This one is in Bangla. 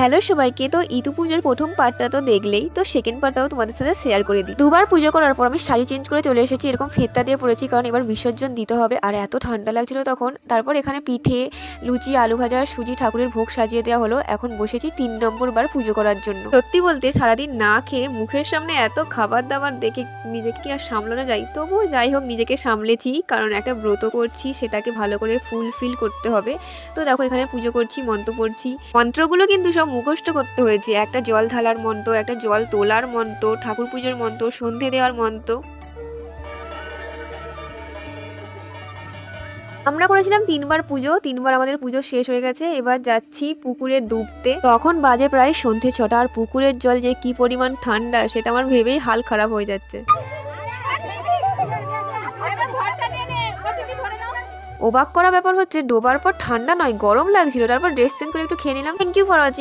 হ্যালো সবাইকে, তো ইতু পুজোর প্রথম পার্টটা তো দেখলেই, তো সেকেন্ড পার্টটাও তোমাদের সাথে শেয়ার করে দিই। দুবার পুজো করার পর আমি শাড়ি চেঞ্জ করে চলে এসেছি, এরকম ফেত্তা দিয়ে পড়েছি কারণ এবার বিসর্জন দিতে হবে। আর এত ঠান্ডা লাগছিল তখন, তারপর এখানে পিঠে, লুচি, আলু ভাজা, সুজি, ঠাকুরের ভোগ সাজিয়ে দেওয়া হলো। এখন বসেছি তিন নম্বর বার পুজো করার জন্য। সত্যি বলতে সারাদিন না খেয়ে মুখের সামনে এত খাবার দাবার দেখে নিজেকে আর সামলানো যায়? তবুও যাই হোক, নিজেকে সামলেছি, কারণ একটা ব্রত করছি, সেটাকে ভালো করে ফুলফিল করতে হবে। তো দেখো এখানে পুজো করছি, মন্ত্র পড়ছি। মন্ত্রগুলো কিন্তু সব মুখস্থ করতে হয়েছে। একটা জল ঢালার মন্ত্র, একটা জল তোলার মন্ত্র, ঠাকুর পুজোর মন্ত্র, সন্ধে দেওয়ার মন্ত্র। আমরা করেছিলাম তিনবার পুজো, তিনবার আমাদের পুজো শেষ হয়ে গেছে। এবার যাচ্ছি পুকুরে ডুবতে। তখন বাজে প্রায় সন্ধে ছটা। আর পুকুরের জল যে কি পরিমাণ ঠান্ডা, সেটা আমার ভেবেই হাল খারাপ হয়ে যাচ্ছে। অবাক করা ব্যাপার হচ্ছে, ডোবার পর ঠান্ডা নয়, গরম লাগছিল। তারপর ড্রেস চেঞ্জ করে একটু খেয়ে নিলাম। Thank you for watching